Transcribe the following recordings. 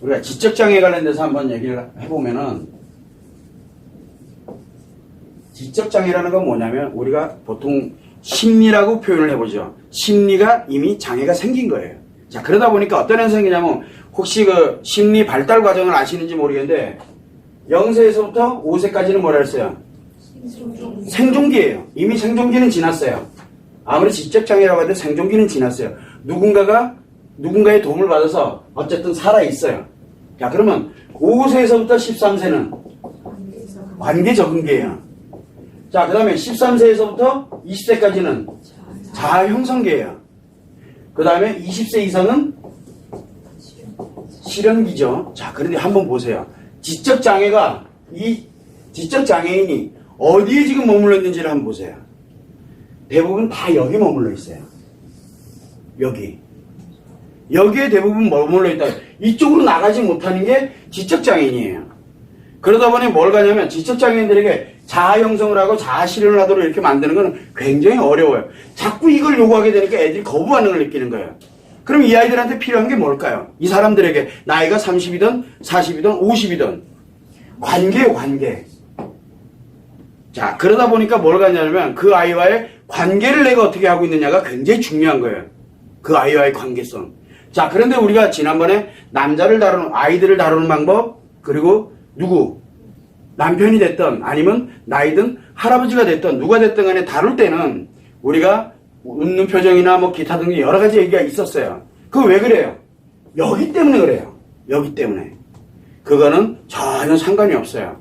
우리가 지적장애 관련돼서 한번 얘기를 해보면은 지적장애라는 건 뭐냐면 우리가 보통 심리라고 표현을 해보죠. 심리가 이미 장애가 생긴 거예요. 자 그러다 보니까 어떤 현상이냐면 혹시 그 심리 발달 과정을 아시는지 모르겠는데 0세에서부터 5세까지는 뭐라 했어요? 생존기예요. 이미 생존기는 지났어요. 아무리 지적장애라고 해도 생존기는 지났어요. 누군가가 누군가의 도움을 받아서 어쨌든 살아 있어요. 자 그러면 5세에서부터 13세는 관계 적응기예요. 자 그 다음에 13세에서부터 20세까지는 자아 형성기예요. 그 다음에 20세 이상은 실현기죠. 자 그런데 한번 보세요. 지적 장애가 이 지적 장애인이 어디에 지금 머물러 있는지를 한번 보세요. 대부분 다 여기 머물러 있어요. 여기. 여기에 대부분 머물러 있다. 이쪽으로 나가지 못하는 게 지적장애인이에요. 그러다 보니 뭘 가냐면 지적장애인들에게 자아 형성을 하고 자아 실현을 하도록 이렇게 만드는 건 굉장히 어려워요. 자꾸 이걸 요구하게 되니까 애들이 거부 반응을 느끼는 거예요. 그럼 이 아이들한테 필요한 게 뭘까요? 이 사람들에게 나이가 30이든 40이든 50이든 관계요 관계. 자 그러다 보니까 뭘 가냐면 그 아이와의 관계를 내가 어떻게 하고 있느냐가 굉장히 중요한 거예요. 그 아이와의 관계성. 자 그런데 우리가 지난번에 남자를 다루는 아이들을 다루는 방법 그리고 누구 남편이 됐던 아니면 나이든 할아버지가 됐던 누가 됐든 간에 다룰 때는 우리가 웃는 표정이나 뭐 기타 등등 여러 가지 얘기가 있었어요. 그거 왜 그래요? 여기 때문에 그래요. 여기 때문에. 그거는 전혀 상관이 없어요.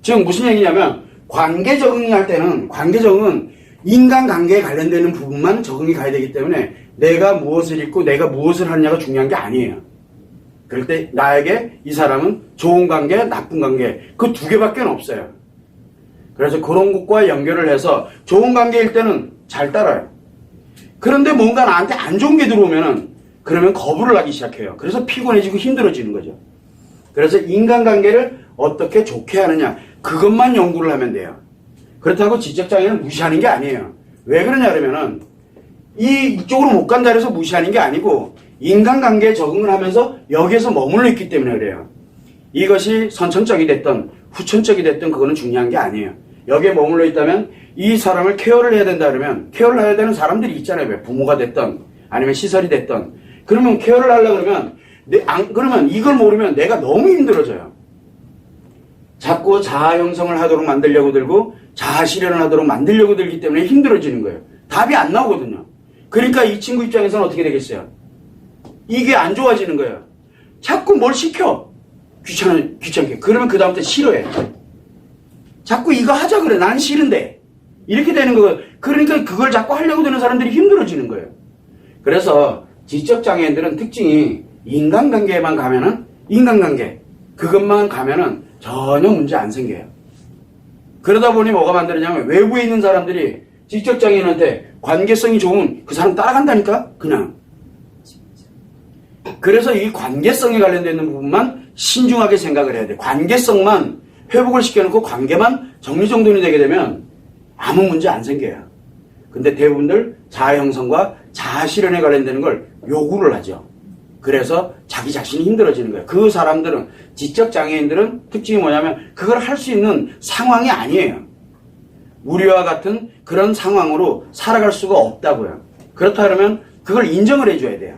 지금 무슨 얘기냐면 관계 적응할 때는 관계 적응은 인간 관계에 관련되는 부분만 적응이 가야 되기 때문에 내가 무엇을 입고 내가 무엇을 하느냐가 중요한 게 아니에요. 그럴 때 나에게 이 사람은 좋은 관계, 나쁜 관계 그 두 개밖에 없어요. 그래서 그런 것과 연결을 해서 좋은 관계일 때는 잘 따라요. 그런데 뭔가 나한테 안 좋은 게 들어오면은 그러면 거부를 하기 시작해요. 그래서 피곤해지고 힘들어지는 거죠. 그래서 인간관계를 어떻게 좋게 하느냐 그것만 연구를 하면 돼요. 그렇다고 지적장애는 무시하는 게 아니에요. 왜 그러냐 그러면은 이 이쪽으로 못 간다 해서 무시하는 게 아니고 인간관계에 적응을 하면서 여기에서 머물러 있기 때문에 그래요. 이것이 선천적이 됐던 후천적이 됐던 그거는 중요한 게 아니에요. 여기에 머물러 있다면 이 사람을 케어를 해야 된다 그러면 케어를 해야 되는 사람들이 있잖아요. 왜 부모가 됐던 아니면 시설이 됐던 그러면 케어를 하려 그러면 내, 안, 그러면 이걸 모르면 내가 너무 힘들어져요. 자꾸 자아 형성을 하도록 만들려고 들고 자아 실현을 하도록 만들려고 들기 때문에 힘들어지는 거예요. 답이 안 나오거든요. 그러니까 이 친구 입장에서는 어떻게 되겠어요? 이게 안 좋아지는 거예요. 자꾸 뭘 시켜. 귀찮아, 귀찮게. 그러면 그다음부터 싫어해. 자꾸 이거 하자 그래. 난 싫은데. 이렇게 되는 거예요. 그러니까 그걸 자꾸 하려고 드는 사람들이 힘들어지는 거예요. 그래서 지적장애인들은 특징이 인간관계에만 가면은 인간관계. 그것만 가면은 전혀 문제 안 생겨요. 그러다 보니 뭐가 만들어냐면 외부에 있는 사람들이 지적 장애인한테 관계성이 좋은 그 사람 따라간다니까? 그냥. 그래서 이 관계성에 관련되어 있는 부분만 신중하게 생각을 해야 돼. 관계성만 회복을 시켜놓고 관계만 정리정돈이 되게 되면 아무 문제 안 생겨요. 근데 대부분들 자아 형성과 자아 실현에 관련되는 걸 요구를 하죠. 그래서 자기 자신이 힘들어지는 거예요. 그 사람들은 지적 장애인들은 특징이 뭐냐면 그걸 할 수 있는 상황이 아니에요. 우리와 같은 그런 상황으로 살아갈 수가 없다고요. 그렇다 그러면 그걸 인정을 해줘야 돼요.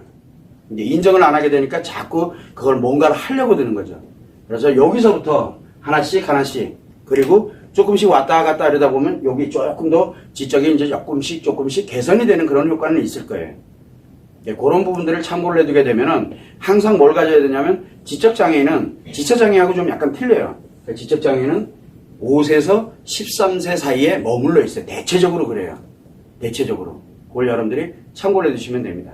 이제 인정을 안 하게 되니까 자꾸 그걸 뭔가를 하려고 드는 거죠. 그래서 여기서부터 하나씩 하나씩 그리고 조금씩 왔다 갔다 하려다 보면 여기 조금 더 지적이 이제 조금씩 조금씩 개선이 되는 그런 효과는 있을 거예요. 네, 그런 부분들을 참고를 해두게 되면은 항상 뭘 가져야 되냐면 지적 장애는 지적 장애하고 좀 약간 틀려요. 그러니까 지적 장애는 5세에서 13세 사이에 머물러 있어요. 대체적으로 그래요. 대체적으로. 그걸 여러분들이 참고를 해두시면 됩니다.